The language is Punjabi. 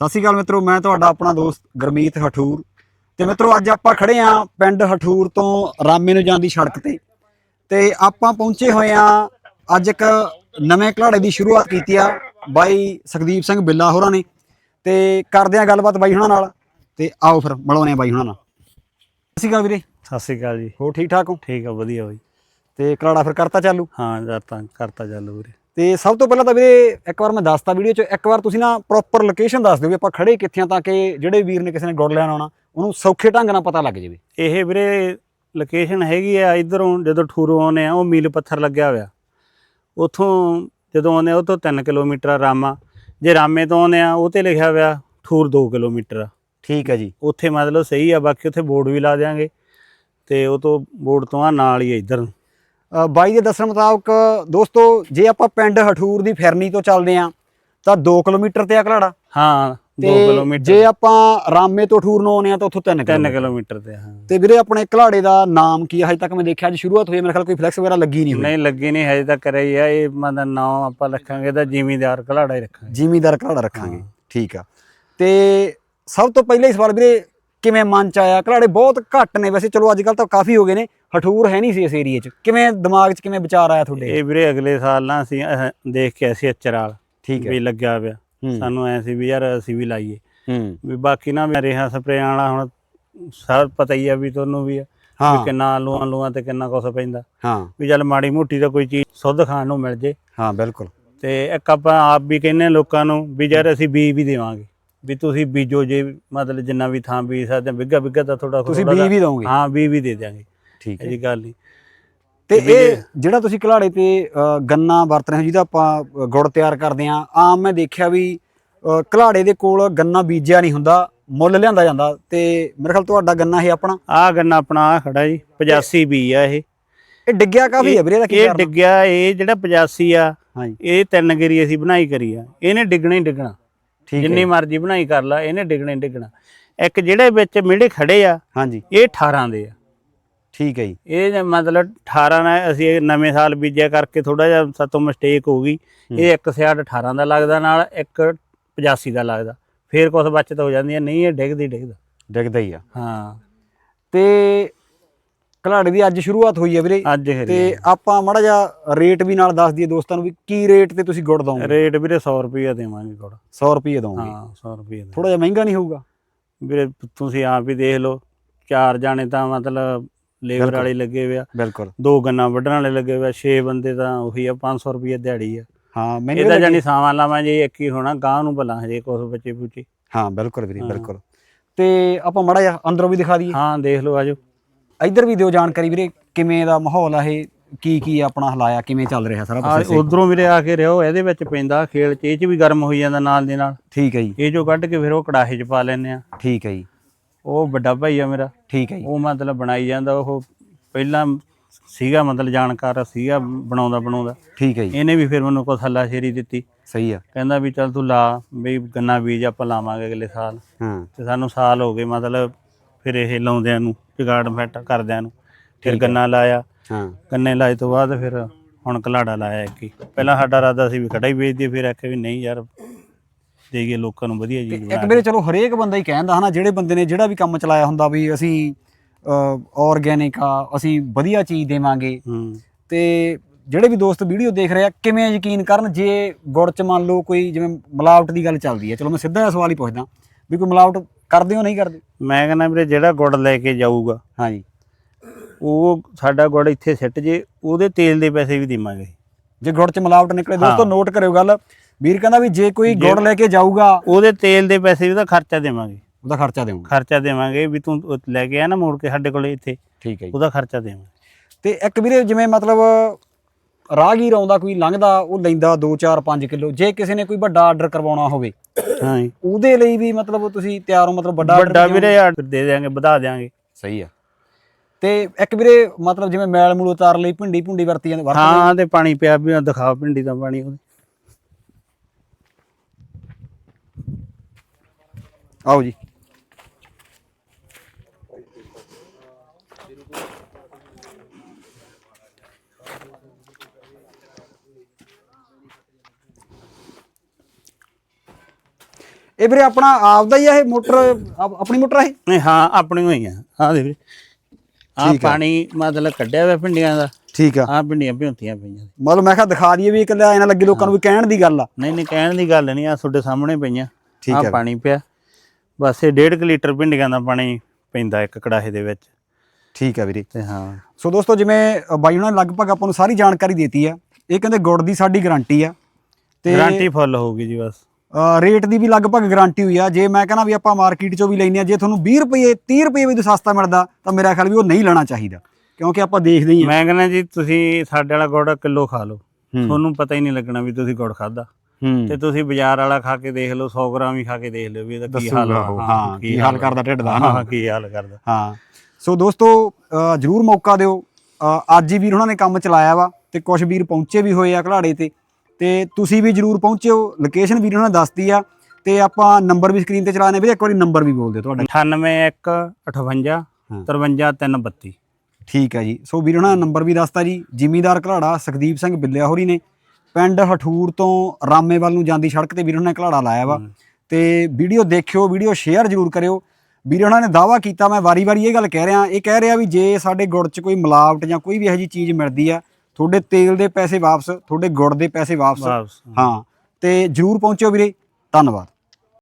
ਸਤਿ ਸ਼੍ਰੀ ਅਕਾਲ ਮਿੱਤਰੋ ਮੈਂ ਤੁਹਾਡਾ ਆਪਣਾ ਦੋਸਤ ਗਰਮੀਤ ਹਠੂਰ ਤੇ ਮਿੱਤਰੋ ਅੱਜ ਆਪਾਂ ਖੜੇ ਆਂ ਪਿੰਡ ਹਠੂਰ ਤੋਂ ਰਾਮੇ ਨੂੰ ਜਾਂਦੀ ਸੜਕ ਤੇ ਤੇ ਆਪਾਂ ਪਹੁੰਚੇ ਹੋਏ ਆਂ ਅੱਜ ਇੱਕ ਨਵੇਂ ਘਲਾੜੇ ਦੀ ਸ਼ੁਰੂਆਤ ਕੀਤੀ ਆ ਬਾਈ ਸੁਖਦੀਪ ਸਿੰਘ ਬਿੱਲਾ ਹੋਰਾਂ ਨੇ ਤੇ ਕਰਦੇ ਆਂ ਗੱਲਬਾਤ ਬਾਈ ਹੁਣਾਂ ਨਾਲ ਤੇ ਆਓ ਫਿਰ ਮਿਲਾਉਂਦੇ ਆਂ ਬਾਈ ਹੁਣਾਂ ਨਾਲ। ਸਤਿ ਸ਼੍ਰੀ ਅਕਾਲ ਵੀਰੇ। ਸਤਿ ਸ਼੍ਰੀ ਅਕਾਲ ਜੀ। ਹੋ ਠੀਕ ਠਾਕ ਹੋ? ਠੀਕ ਆ ਵਧੀਆ ਬਾਈ। ਤੇ ਘਲਾੜਾ ਫਿਰ ਕਰਤਾ ਚਾਲੂ? ਹਾਂ ਜਦ ਤਾਂ ਕਰਤਾ ਚੱਲ ਵੀਰੇ। ਤੇ ਸਭ ਤੋਂ ਪਹਿਲਾਂ ਤਾਂ ਵੀਰੇ ਇੱਕ ਵਾਰ ਮੈਂ ਦੱਸਤਾ ਵੀਡੀਓ 'ਚ ਇੱਕ ਵਾਰ ਤੁਸੀਂ ਨਾ ਪ੍ਰੋਪਰ ਲੋਕੇਸ਼ਨ ਦੱਸ ਦਿਓ ਵੀ ਆਪਾਂ ਖੜੇ ਕਿੱਥੇ ਆ ਤਾਂ ਕਿ ਜਿਹੜੇ ਵੀਰ ਨੇ ਕਿਸੇ ਨੇ ਗੁੜ ਲੈਣ ਆਉਣਾ ਉਹਨੂੰ ਸੌਖੇ ਢੰਗ ਨਾਲ ਪਤਾ ਲੱਗ ਜਾਵੇ। ਇਹ ਵੀਰੇ ਲੋਕੇਸ਼ਨ ਹੈਗੀ ਆ ਇਧਰੋਂ ਜਦੋਂ ਠੂਰੋਂ ਆਉਂਦੇ ਆ ਉਹ ਮੀਲ ਪੱਥਰ ਲੱਗਿਆ ਹੋਇਆ। ਉਥੋਂ ਜਦੋਂ ਆਉਂਦੇ ਆ ਉਹ ਤੋਂ 3 ਕਿਲੋਮੀਟਰ ਆ ਰਾਮਾ। ਜੇ ਰਾਮੇ ਤੋਂ ਆਉਂਦੇ ਆ ਉਹ ਤੇ ਲਿਖਿਆ ਹੋਇਆ ਠੂਰ 2 ਕਿਲੋਮੀਟਰ ਆ। ਠੀਕ ਹੈ ਜੀ। ਉੱਥੇ ਮਤਲਬ ਸਹੀ ਆ ਬਾਕੀ ਉੱਥੇ ਬੋਰਡ ਵੀ ਲਾ ਦਿਆਂਗੇ। ਤੇ ਉਹ ਤੋਂ ਬੋਰਡ ਤੋਂ ਆ ਨਾਲ ਹੀ ਇੱਧਰ। ਬਾਈ ਦੇ ਦੱਸਣ ਮੁਤਾਬਕ ਦੋਸਤੋ ਜੇ ਆਪਾਂ ਪਿੰਡ ਹਠੂਰ ਦੀ ਫਿਰਨੀ ਤੋਂ ਚੱਲਦੇ ਆ ਤਾਂ 2 ਕਿਲੋਮੀਟਰ ਤੇ ਆ ਘਲਾੜਾ ਹਾਂ 2 ਤੇ ਕਿਲੋਮੀਟਰ। ਜੇ ਆਪਾਂ ਰਾਮੇ ਤੋਂ ਠੂਰ ਨੂੰ ਆਉਨੇ ਆ ਤਾਂ ਉੱਥੋਂ 3 3 ਕਿਲੋਮੀਟਰ। ਤੇ ਹਾਂ। ਤੇ ਵੀਰੇ ਆਪਣੇ ਘਲਾੜੇ ਦਾ ਨਾਮ ਕੀ ਹੈ? ਹਜੇ ਤੱਕ ਮੈਂ ਦੇਖਿਆ ਅੱਜ ਸ਼ੁਰੂਆਤ ਹੋਈ ਮੇਰੇ ਖਿਆਲ ਕੋਈ ਫਲੈਕਸ ਵਗੈਰਾ ਲੱਗੀ ਨਹੀਂ ਹੋਈ। ਨਹੀਂ ਲੱਗੀ ਨਹੀਂ ਹਜੇ ਤੱਕ ਕਰਿਆ ਹੀ ਆ ਇਹ ਮਤਲਬ ਨਾਮ ਆਪਾਂ ਰੱਖਾਂਗੇ ਤਾਂ ਜ਼ਿਮੀਂਦਾਰ ਘਲਾੜਾ ਹੀ ਰੱਖਾਂਗੇ। ਜ਼ਿਮੀਦਾਰ ਘਲਾੜਾ ਰੱਖਾਂਗੇ। ਠੀਕ ਆ। ਤੇ ਸਭ ਤੋਂ ਪਹਿਲੇ ਸਵਾਲ ਵੀਰੇ ਕਿਵੇਂ ਮਨ ਚ ਆਇਆ? ਘਲਾੜੇ ਬਹੁਤ ਘੱਟ ਨੇ ਵੈਸੇ। ਚਲੋ ਅੱਜ ਕੱਲ ਤਾਂ ਕਾਫੀ ਹੋ ਗਏ ਨੇ ਹਠੂਰ ਹੈ ਨਹੀਂ ਸੀ ਇਸ ਏਰੀਏ 'ਚ। ਕਿਵੇਂ ਦਿਮਾਗ 'ਚ ਕਿਵੇਂ ਵਿਚਾਰ ਆਇਆ ਤੁਹਾਡੇ? ਇਹ ਵੀਰੇ ਅਗਲੇ ਸਾਲ ਨਾ ਅਸੀਂ ਅਹ, ਦੇਖ ਕੇ ਅਸੀਂ ਅਚਰਾਲ ਠੀਕ ਹੈ। ਵੀ ਲੱਗਿਆ ਪਿਆ। ਹੂੰ। ਸਾਨੂੰ ਐ ਸੀ ਵੀ ਯਾਰ ਅਸੀਂ ਵੀ ਲਾਈਏ। ਹੂੰ। ਵੀ ਬਾਕੀ ਨਾ ਵੀ ਰੇਹਾਂ ਸਪਰੇਆਂ ਵਾਲਾ ਹੁਣ ਸਭ ਪਤਾ ਹੀ ਆ ਵੀ ਤੁਹਾਨੂੰ ਵੀ ਆ। ਵੀ ਹਾਂ ਕਿੰਨਾ ਆਲੂਆਂ ਲੂਆਂ ਤੇ ਕਿੰਨਾ ਕੁਛ ਪੈਂਦਾ। ਹਾਂ। ਵੀ ਚੱਲ ਮਾੜੀ ਮੋਟੀ ਤਾਂ ਕੋਈ ਚੀਜ਼ ਸੁੱਧ ਖਾਣ ਨੂੰ ਮਿਲ ਜੇ। ਹਾਂ ਬਿਲਕੁਲ। ਤੇ ਇੱਕ ਆਪਾਂ ਆਪ ਵੀ ਕਹਿੰਨੇ ਲੋਕਾਂ ਨੂੰ ਵੀ ਯਾਰ ਅਸੀਂ ਬੀਜ ਵੀ ਦੇਵਾਂਗੇ। ਵੀ ਤੁਸੀਂ ਬੀਜੋ ਜੇ ਮਤਲਬ ਜਿੰਨਾ ਵੀ ਥਾਂ ਬੀਜ ਸਕਦੇ ਬਿੱਗਾ ਬਿੱਗਾ ਤਾਂ ਥੋੜਾ ਤੁਸੀਂ ਬੀ ਵੀ ਦੋਗੇ ਹਾਂ ਬੀਜ ਵੀ ਦੇ ਦਿਆਂਗੇ। ਠੀਕ ਹੈ। ਇਹ ਜੀ ਗੱਲ ਨਹੀਂ। ਤੇ ਇਹ ਜਿਹੜਾ ਤੁਸੀਂ ਘਲਾੜੇ ਤੇ ਗੰਨਾ ਵਰਤ ਰਹੇ ਹੋ ਜਿਹਦਾ ਆਪਾਂ ਗੁੜ ਤਿਆਰ ਕਰਦੇ ਆ ਆਮ ਮੈਂ ਦੇਖਿਆ ਵੀ ਅ, ਘਲਾੜੇ ਦੇ ਕੋਲ ਗੰਨਾ ਬੀਜਿਆ ਨਹੀਂ ਹੁੰਦਾ ਮੁੱਲ ਲਿਆਂਦਾ ਜਾਂਦਾ ਤੇ ਮੇਰੇ ਖਿਆਲ ਤੁਹਾਡਾ ਗੰਨਾ ਇਹ ਆਪਣਾ? ਆਹ ਗੰਨਾ ਆਪਣਾ ਆ ਖੜਾ ਜੀ 85 ਬੀ ਆ ਇਹ। ਇਹ ਡਿੱਗਿਆ ਕਾਫੀ ਹੈ ਵੀਰੇ ਦਾ ਕੀ ਇਹ ਕਾਰਨ? ਡਿੱਗਿਆ ਇਹ ਜਿਹੜਾ 85 ਆ ਹਾਂਜੀ। ਇਹ ਤਿੰਨ ਗਰੀ ਅਸੀਂ ਬਣਾਈ ਕਰੀ ਆ। ਇਹਨੇ ਡਿੱਗਣਾ ਹੀ ਡਿੱਗਣਾ। ਠੀਕ ਜਿੰਨੀ ਮਰਜ਼ੀ ਬਣਾਈ ਕਰ ਲਾ ਇਹਨੇ ਡਿੱਗਣਾ ਡਿੱਗਣਾ। ਇੱਕ ਜਿਹੜੇ ਵਿੱਚ ਮਿਹੜੇ ਖੜੇ ਆ ਹਾਂਜੀ। ਇਹ 18 ਦੇ ਆ। ਠੀਕ ਹੈ ਜੀ। ਇਹ ਮਤਲਬ 18 ਨਾਲ ਅਸੀਂ ਇਹ ਨਵੇਂ ਸਾਲ ਬੀਜਿਆ ਕਰਕੇ ਥੋੜਾ ਜਿਹਾ ਸਾਤੋਂ ਮਿਸਟੇਕ ਹੋ ਗਈ। ਇਹ ਇੱਕ ਸਿਆੜ 18 ਦਾ ਲੱਗਦਾ ਨਾਲ ਇੱਕ 85 ਦਾ ਲੱਗਦਾ। ਫੇਰ ਕੁਝ ਬਚਤ ਹੋ ਜਾਂਦੀ ਹੈ। ਨਹੀਂ ਇਹ ਡਿੱਗਦੀ ਡਿੱਗਦਾ। ਡਿੱਗਦਾ ਹੀ ਆ। ਹਾਂ। ਤੇ ਘਲਾੜੇ ਦੀ ਅੱਜ ਸ਼ੁਰੂਆਤ ਹੋਈ ਹੈ ਵੀਰੇ। ਅੱਜ ਤੇ ਆਪਾਂ ਮਾੜਾ ਜਿਹਾ ਰੇਟ ਵੀ ਨਾਲ ਦੱਸ ਦਈਏ ਦੋਸਤਾਂ ਨੂੰ ਵੀ ਕੀ ਰੇਟ ਤੇ ਤੁਸੀਂ ਗੁੜ ਦੋਗੇ? ਰੇਟ ਵੀਰੇ 100 ਰੁਪਏ ਦੇਵਾਂਗੇ ਕੋਲ 100 ਰੁਪਏ ਦੋਗੇ। ਹਾਂ 100 ਰੁਪਏ ਥੋੜਾ ਜਿਹਾ ਮਹਿੰਗਾ ਨਹੀਂ ਹੋਊਗਾ? ਵੀਰੇ ਤੁਸੀਂ ਆਪ ਹੀ ਦੇਖ ਲਓ ਚਾਰ ਜਾਣੇ ਤਾਂ ਮਤਲਬ ਲੇਬਰ। ਵਾਲੇ ਲੱਗੇ ਹੋਏ ਆ। ਬਿਲਕੁਲ। ਦੋ ਗੰਨਾ ਵੱਢਣ ਵਾਲੇ ਲੱਗੇ ਹੋਏ ਆ ਛੇ ਬੰਦੇ ਤਾਂ ਉਹੀ ਆ 500 ਰੁਪਏ ਦਿਹਾੜੀ ਆ। ਹਾਂ ਮੈਨੂੰ ਇਹਦਾ ਜਾਨੀ ਸਾਵਾਂ ਲਾਵਾਂ ਜੇ ਇੱਕ ਹੀ ਹੋਣਾ ਗਾਂ ਨੂੰ ਭਲਾ ਹਜੇ ਕੁਛ ਬੱਚੇ ਬੁੱਚੇ ਹਾਂ ਬਿਲਕੁਲ ਵੀਰੇ। ਬਿਲਕੁਲ। ਤੇ ਆਪਾਂ ਮਾੜਾ ਜਿਹਾ ਅੰਦਰੋਂ ਵੀ ਦਿਖਾ ਦਈਏ। ਹਾਂ ਦੇਖ ਲਓ ਆਜੋ ਇੱਧਰ ਵੀ ਦਿਓ ਜਾਣਕਾਰੀ ਵੀਰੇ ਕਿਵੇਂ ਦਾ ਮਾਹੌਲ ਆ ਇਹ? ਕੀ ਕੀ ਆਪਣਾ ਹਲਾਇਆ ਕਿਵੇਂ ਚੱਲ ਰਿਹਾ ਸਾਰਾ ਆ ਕੁਝ ਉਧਰੋਂ ਵੀਰੇ ਆ ਕੇ ਰਿਓ ਇਹਦੇ ਵਿੱਚ ਪੈਂਦਾ ਖੇਲ ਚ ਇਹ ਚ ਵੀ ਗਰਮ ਹੋਈ ਜਾਂਦਾ ਨਾਲ ਦੇ ਨਾਲ। ਠੀਕ ਹੈ ਜੀ। ਇਹ ਜੋ ਕੱਢ ਕੇ ਫਿਰ ਉਹ ਕੜਾਹੇ ਚ ਪਾ ਲੈਨੇ ਆ ਠੀਕ ਹੈ ਜੀ। ਉਹ ਵੱਡਾ ਭਾਈ ਆ ਮੇਰਾ। ਠੀਕ ਹੈ ਜੀ। ਉਹ ਮਤਲਬ ਬਣਾਈ ਜਾਂਦਾ ਉਹ ਪਹਿਲਾਂ ਸੀਗਾ ਮਤਲਬ ਜਾਣਕਾਰ ਸੀਗਾ ਬਣਾਉਂਦਾ ਬਣਾਉਂਦਾ। ਠੀਕ ਹੈ ਜੀ। ਇਹਨੇ ਵੀ ਫਿਰ ਮੈਨੂੰ ਕੁਛ ਹੱਲਾ ਸ਼ੇਰੀ ਦਿੱਤੀ। ਸਹੀ ਆ। ਕਹਿੰਦਾ ਵੀ ਚੱਲ ਤੂੰ ਲਾ ਵੀ ਗੰਨਾ ਬੀਜ ਆਪਾਂ ਲਾਵਾਂਗੇ ਅਗਲੇ ਸਾਲ। ਹਾਂ। ਤੇ ਸਾਨੂੰ ਸਾਲ ਹੋ ਗਏ ਮਤਲਬ ਫਿਰ ਇਹ ਲਾਉਂਦਿਆਂ ਨੂੰ ਜਗਾੜ ਫੈਟ ਕਰਦਿਆਂ ਨੂੰ। ਫਿਰ ਗੰਨਾ ਲਾਇਆ। ਹਾਂ। ਗੰਨੇ ਲਾਏ ਤੋਂ ਬਾਅਦ ਫਿਰ ਹੁਣ ਕਲਾੜਾ ਲਾਇਆ ਇੱਕ ਹੀ। ਪਹਿਲਾਂ ਸਾਡਾ ਰਾਦਾ ਸੀ ਵੀ ਖੜਾ ਹੀ ਵੇਚ ਦਈਏ ਫਿਰ ਆਖਿਆ ਵੀ ਨਹੀਂ ਯਾਰ ਦੇਈਏ ਲੋਕਾਂ ਨੂੰ ਵਧੀਆ ਚੀਜ਼ ਇੱਕ ਵੀਰੇ ਚਲੋ ਹਰੇਕ ਬੰਦਾ ਹੀ ਕਹਿੰਦਾ ਹਨਾ ਜਿਹੜੇ ਬੰਦੇ ਨੇ ਜਿਹੜਾ ਵੀ ਕੰਮ ਚਲਾਇਆ ਹੁੰਦਾ ਵੀ ਅਸੀਂ ਆਰਗੈਨਿਕ ਆ ਅਸੀਂ ਵਧੀਆ ਚੀਜ਼ ਦੇਵਾਂਗੇ। ਤੇ ਜਿਹੜੇ ਵੀ ਦੋਸਤ ਵੀਡੀਓ ਦੇਖ ਰਹੇ ਆ ਕਿਵੇਂ ਯਕੀਨ ਕਰਨ ਜੇ ਗੁੜ ਚ ਮੰਨ ਲਓ ਕੋਈ ਜਿਵੇਂ ਮਿਲਾਵਟ ਦੀ ਗੱਲ ਚੱਲਦੀ ਹੈ। ਚਲੋ ਮੈਂ ਸਿੱਧਾ ਸਵਾਲ ਹੀ ਪੁੱਛਦਾ ਵੀ ਕੋਈ ਮਿਲਾਵਟ ਕਰਦੇ ਹੋ ਨਹੀਂ ਕਰਦੇ? ਮੈਂ ਕਹਿੰਦਾ ਵੀਰੇ ਜਿਹੜਾ ਗੁੜ ਲੈ ਕੇ ਜਾਊਗਾ ਹਾਂਜੀ। ਉਹ ਸਾਡਾ ਗੁੜ ਇੱਥੇ ਸਿੱਟ ਜੇ ਉਹਦੇ ਤੇਲ ਦੇ ਪੈਸੇ ਵੀ ਦੇਵਾਂਗੇ। ਜੇ ਗੁੜ ਚ ਮਿਲਾਵਟ ਨਿਕਲੇ ਦੋਸਤੋ। ਨੋਟ ਕਰਿਓ ਗੱਲ। ਵੀਰ ਕਹਿੰਦਾ ਵੀ ਜੇ ਕੋਈ ਗੁੜ ਲੈ ਕੇ ਜਾਊਗਾ ਉਹਦੇ ਤੇਲ ਦੇ ਪੈਸੇ ਵੀ ਉਹਦਾ ਖਰਚਾ ਦੇਵਾਂਗੇ। ਉਹਦਾ ਖਰਚਾ ਦੇਵਾਂਗੇ। ਖਰਚਾ ਦੇਵਾਂਗੇ ਵੀ ਤੂੰ ਲੈ ਕੇ ਆ ਨਾ ਮੋੜ ਕੇ ਸਾਡੇ ਕੋਲੇ ਇੱਥੇ। ਠੀਕ ਹੈ ਉਹਦਾ ਖਰਚਾ ਦੇਵਾਂਗੇ। ਤੇ ਇੱਕ ਵੀਰੇ ਜਿਵੇਂ ਮਤਲਬ ਰਾਹਗੀਰ ਆਉਂਦਾ ਕੋਈ ਲੰਘਦਾ ਉਹ ਲੈਂਦਾ 2 4 5 ਕਿਲੋ। ਜੇ ਕਿਸੇ ਨੇ ਕੋਈ ਵੱਡਾ ਆਰਡਰ ਕਰਵਾਉਣਾ ਹੋਵੇ ਹਾਂ ਜੀ। ਉਹਦੇ ਲਈ ਵੀ ਮਤਲਬ ਤੁਸੀਂ ਤਿਆਰ ਹੋ ਮਤਲਬ ਵੱਡਾ order ਵੱਡਾ ਵੀ ਵੀਰੇ ਆਰਡਰ ਦੇ ਦਿਆਂਗੇ ਵਧਾ ਦਿਆਂਗੇ। ਸਹੀ ਆ। ਤੇ ਇੱਕ ਵੀਰੇ ਮਤਲਬ ਜਿਵੇਂ ਮੈਲ ਮੂਲ ਉਤਾਰ ਲਈ ਭਿੰਡੀ ਭੁੰਡੀ ਵਰਤੀ ਜਾਂਦੇ ਵਰਤਦੇ ਹਾਂ ਤੇ ਪਾਣੀ ਪਿਆ ਵੀ ਦਿਖਾ ਪਿੰਡੀ ਦਾ ਪਾਣੀ ਉਹਦੇ। ਆਓ ਜੀ। ਇਹ ਵੀਰੇ ਆਪਣਾ ਆਪਦਾ ਹੀ ਆ ਇਹ ਮੋਟਰ ਆਪ- ਆਪਣੀ ਮੋਟਰ ਆ ਇਹ? ਨਹੀਂ ਹਾਂ ਆਪਣੀ ਹੋਈ ਆ। ਆ ਦੇ ਵੀਰੇ। ਆ। ਪਾਣੀ ਮਤਲਬ ਕੱਢਿਆ ਹੋਇਆ ਭਿੰਡੀਆਂ ਦਾ। ਠੀਕ ਆ। ਆ ਭਿੰਡੀਆਂ ਭਿਉਂਤੀਆਂ ਪਈਆਂ ਮਤਲਬ ਮੈਂ ਕਿਹਾ ਦਿਖਾ ਦਈਏ ਵੀ ਇਕੱਲਾ ਐ ਨਾ ਲੱਗੇ ਲੋਕਾਂ ਨੂੰ ਵੀ ਕਹਿਣ ਦੀ ਗੱਲ ਆ। ਨਹੀਂ ਨਹੀਂ ਕਹਿਣ ਦੀ ਗੱਲ ਨਹੀਂ ਆ ਤੁਹਾਡੇ ਸਾਹਮਣੇ ਪਈਆਂ। ਠੀਕ ਆ ਹੈ। ਪਾਣੀ ਪਿਆ। ਬਸ ਇਹ 1.5 ਲੀਟਰ ਭਿੰਡੀਆਂ ਦਾ ਪਾਣੀ ਪੈਂਦਾ ਇੱਕ ਕੜਾਹੇ ਦੇ ਵਿੱਚ। ਠੀਕ ਆ ਵੀਰੇ। ਤੇ ਹਾਂ। ਸੋ ਦੋਸਤੋ ਜਿਵੇਂ ਅ, ਬਾਈ ਉਹਨਾਂ ਨੇ ਲਗਭਗ ਆਪਾਂ ਨੂੰ ਸਾਰੀ ਜਾਣਕਾਰੀ ਦਿੱਤੀ ਆ। ਇਹ ਕਹਿੰਦੇ ਗੁੜ ਦੀ ਸਾਡੀ ਗਾਰੰਟੀ ਆ। ਤੇ ਗਾਰੰਟੀ ਫੁੱਲ ਹੋਊਗੀ ਜੀ ਬਸ। ਰੇਟ ਦੀ ਵੀ ਲਗਭਗ ਗਾਰੰਟੀ ਹੋਈ ਆ। ਜੇ ਮੈਂ ਕਹਿੰਦਾ ਵੀ ਆਪਾਂ ਮਾਰਕੀਟ ਚੋਂ ਵੀ ਲੈਨੇ ਆ ਜੇ ਤੁਹਾਨੂੰ 20 ਰੁਪਏ 30 ਰੁਪਏ ਵੀ ਤੋਂ ਸਸਤਾ ਮਿਲਦਾ ਤਾਂ ਮੇਰਾ ਖਿਆਲ ਵੀ ਉਹ ਨਹੀਂ ਲੈਣਾ ਚਾਹੀਦਾ। ਕਿਉਂਕਿ ਆਪਾਂ ਦੇਖਦੇ ਹੀ ਆ। ਮੈਂ ਕਹਿੰਦਾ ਜੀ ਤੁਸੀਂ ਸਾਡੇ ਵਾਲਾ ਗੁੜ ਕਿਲੋ ਖਾ ਲਓ। ਤੁਹਾਨੂੰ ਪਤਾ ਹੀ ਨਹੀਂ ਲੱਗਣਾ ਵੀ ਤੁਸੀਂ ਗੁੜ ਖਾਦਾ ਤੇ ਤੁਸੀਂ ਬਾਜ਼ਾਰ ਵਾਲਾ ਖਾ ਕੇ ਦੇਖ ਲਓ 100 ਗ੍ਰਾਮ ਹੀ ਖਾ ਕੇ ਦੇਖ ਲਿਓ ਵੀ ਇਹਦਾ ਕੀ ਹਾਲ ਹਾਂ, ਕੀ ਹਾਲ ਕਰਦਾ ਢਿੱਡ ਦਾ? ਹਾਂ ਕੀ ਹਾਲ ਕਰਦਾ। ਹਾਂ। ਸੋ ਦੋਸਤੋ ਜਰੂਰ ਮੌਕਾ ਦਿਓ। ਅੱਜ ਹੀ ਵੀਰ ਉਹਨਾਂ ਨੇ ਕੰਮ ਚਲਾਇਆ ਵਾ ਤੇ ਕੁਝ ਵੀਰ ਪਹੁੰਚੇ ਵੀ ਹੋਏ ਆ ਘਲਾੜੇ ਤੇ। ਤੇ ਤੁਸੀਂ ਵੀ ਜਰੂਰ ਪਹੁੰਚਿਓ। ਲੋਕੇਸ਼ਨ ਵੀਰ ਉਹਨਾਂ ਨੇ ਦੱਸਤੀ ਆ ਤੇ ਆਪਾਂ ਨੰਬਰ ਵੀ ਸਕਰੀਨ ਤੇ ਚਲਾਣੇ ਵੀਰੇ ਇੱਕ ਵਾਰੀ ਨੰਬਰ ਵੀ ਬੋਲ ਦਿਓ ਤੁਹਾਡਾ। 91 58 ਹਾਂ। 53 332 ਠੀਕ ਹੈ ਜੀ। ਸੋ ਵੀਰ ਉਹਨਾਂ ਨੇ ਨੰਬਰ ਵੀ ਦੱਸਤਾ ਜੀ। ਜ਼ਿਮੀਦਾਰ ਘਲਾੜਾ ਸੁਖਦੀਪ ਸਿੰਘ ਬਿੱਲਿਆ ਹੋਰੀ ਨੇ। ਪਿੰਡ ਹਠੂਰ ਤੋਂ ਰਾਮੇ ਵੱਲ ਨੂੰ ਜਾਂਦੀ ਸੜਕ ਤੇ ਵੀਰ ਉਹਨਾਂ ਨੇ ਘਲਾੜਾ ਲਾਇਆ ਵਾ। ਤੇ ਵੀਡੀਓ ਦੇਖਿਓ ਵੀਡੀਓ ਸ਼ੇਅਰ ਜਰੂਰ ਕਰਿਓ। ਵੀਰ ਉਹਨਾਂ ਨੇ ਦਾਵਾ ਕੀਤਾ ਮੈਂ ਵਾਰੀ-ਵਾਰੀ ਇਹ ਗੱਲ ਕਹਿ ਰਿਹਾ। ਇਹ ਕਹਿ ਰਿਹਾ ਵੀ ਜੇ ਸਾਡੇ ਗੁੜ 'ਚ ਕੋਈ ਮਿਲਾਵਟ ਜਾਂ ਕੋਈ ਵੀ ਇਹੋ ਜਿਹੀ ਚੀਜ਼ ਮਿਲਦੀ ਆ ਤੁਹਾਡੇ ਤੇਲ ਦੇ ਪੈਸੇ ਵਾਪਸ ਤੁਹਾਡੇ ਗੁੜ ਦੇ ਪੈਸੇ ਵਾਪਸ। ਵਾਪਸ ਹਾਂ। ਤੇ ਜਰੂਰ ਪਹੁੰਚਿਓ ਵੀਰੇ। ਧੰਨਵਾਦ।